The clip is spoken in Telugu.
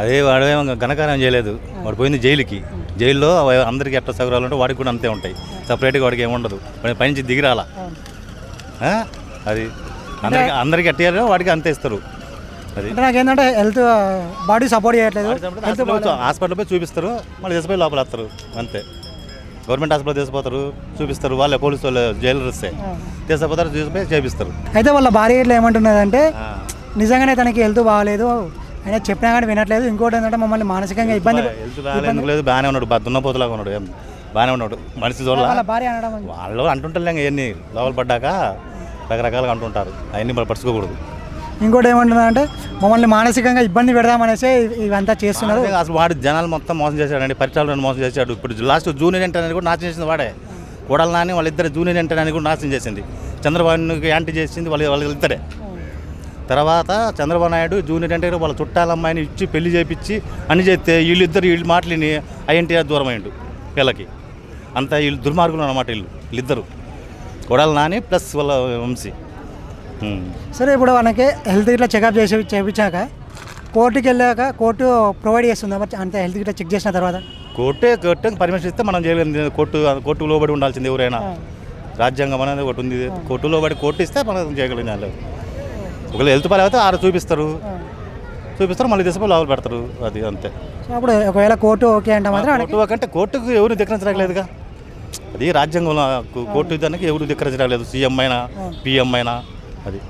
అదే వాడేమో ఘనకార్యం చేయలేదు. వాడు పోయింది జైలుకి. జైల్లో అందరికీ ఎట్ట సౌకర్యాలు ఉంటాయి వాడికి కూడా అంతే ఉంటాయి. సపరేట్గా వాడికి ఏమి ఉండదు. వాడి పైనుంచి దిగిరాల? అది అందరికి అందరికి ఎట్టారో వాడికి అంతే ఇస్తారు. అది నాకేంటంటే హెల్త్ బాడీ సపోర్ట్ చేయట్లేదు. హాస్పిటల్ పోయి చూపిస్తారు. మళ్ళీ తీసుకుపోయి లోపల వస్తారు. అంతే. గవర్నమెంట్ హాస్పిటల్ తీసుకుపోతారు చూపిస్తారు. వాళ్ళే పోలీసు వాళ్ళు జైలు వస్తే తీసుకుపోతారు చూసిపోయి చేపిస్తారు. అయితే వాళ్ళ భార్య ఏమంటున్నదంటే. నిజంగానే తనకి హెల్త్ బాగాలేదు. ఆయన చెప్పినా కానీ వినట్లేదు. ఇంకోటి ఏంటంటే మమ్మల్ని మానసికంగా ఇబ్బంది లేదు? బాగానే ఉన్నాడు బా- దున్నపోతులాగా ఉన్నాడు ఏం? బాగానే ఉన్నాడు. మనిషి చూడాల వాళ్ళ భార్య అనడం వాళ్ళు అంటుంటారు ఇవన్నీ. లోపల పడ్డాక రకరకాలుగా అంటుంటారు. అవన్నీ మనం పడుచుకోకూడదు ఇంకోటి ఏమంటున్నారంటే మమ్మల్ని మానసికంగా ఇబ్బంది పెడదామనేసి ఇవంతా చేస్తున్నారు. అసలు వాడు జనాలు మొత్తం మోసం చేశాడండి. పరిచయాలను మోసం చేశాడు. ఇప్పుడు లాస్ట్ జూనియర్ ఎంటర్ అని కూడా నాశనం చేసింది వాడే. కోడలు నాని వాళ్ళిద్దరు జూనియర్ ఎంటర్ అని కూడా నాశనం చేసింది. చంద్రబాబుకి యాంటీ చేసింది వాళ్ళ వాళ్ళిద్దరే. తర్వాత చంద్రబాబు నాయుడు జూనియర్ ఎన్టీఆర్ వాళ్ళ చుట్టాల అమ్మాయిని ఇచ్చి పెళ్ళి చేపించి అన్ని చేస్తే వీళ్ళిద్దరు వీళ్ళు మాటలిని ఐఎన్టీఆర్ దూరం అయ్యిండు వీళ్ళకి. అంతా వీళ్ళు దుర్మార్గులు అన్నమాట వీళ్ళు వీళ్ళిద్దరు. కొడాలి నాని ప్లస్ వాళ్ళ వంశీ. సరే ఇప్పుడు మనకి హెల్త్ ఇట్లా చెకప్ చేసి చేయించాక కోర్టుకి వెళ్ళాక కోర్టు ప్రొవైడ్ చేస్తుంది అంతే హెల్త్ ఇట్లా చెక్ చేసిన తర్వాత? కోర్టే కోర్టు పర్మిషన్ ఇస్తే మనం చేయగలిగింది కోర్టు కోర్టు లోబడి ఉండాల్సింది ఎవరైనా. రాజ్యాంగం అనేది ఒకటి ఉంది. కోర్టు లోబడి కోర్టు ఇస్తే మనం చేయగలిగిన ఒకవేళ హెల్త్ పని అయితే ఆరు చూపిస్తారు. చూపిస్తారు మళ్ళీ తీసుకుపోయి లోపల పెడతారు. అది అంతే. అప్పుడు ఒకవేళ కోర్టు ఓకే అంటే మాత్రం కోర్టు కంటే కోర్టుకు ఎవరు ధిక్కరించలేదుగా అది రాజ్యాంగంలో కోర్టు దానికి ఎవరు ధిక్కరించలేదు సీఎం అయినా పిఎం అయినా అది.